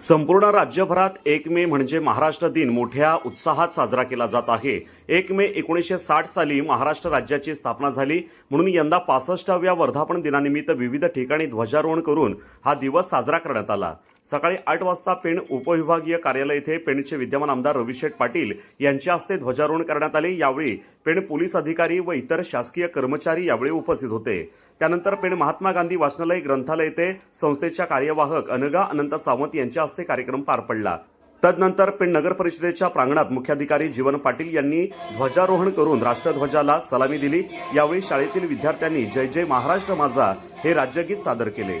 संपूर्ण राज्यभरात एक मे म्हणजे महाराष्ट्र दिन मोठ्या उत्साहात साजरा केला जात आहे. एक मे एकोणीसशे साठ साली महाराष्ट्र राज्याची स्थापना झाली. म्हणून यंदा पासष्टाव्या वर्धापन दिनानिमित्त विविध ठिकाणी ध्वजारोहण करून हा दिवस साजरा करण्यात आला. सकाळी आठ वाजता पेण उपविभागीय कार्यालय येथे पेणचे विद्यमान आमदार रविशेठ पाटील यांच्या हस्ते ध्वजारोहण करण्यात आले. यावेळी पेण पोलीस अधिकारी व इतर शासकीय कर्मचारी यावेळी उपस्थित होते. त्यानंतर पेण महात्मा गांधी वाचनालय ग्रंथालय येथे संस्थेच्या कार्यवाहक अनगा अनंत सावंत यांच्या हस्ते कार्यक्रम पार पडला. तदनंतर पेण नगर परिषदेच्या प्रांगणात मुख्याधिकारी जीवन पाटील यांनी ध्वजारोहण करून राष्ट्रध्वजाला सलामी दिली. यावेळी शाळेतील विद्यार्थ्यांनी जय जय महाराष्ट्र माझा हे राज्यगीत सादर केले.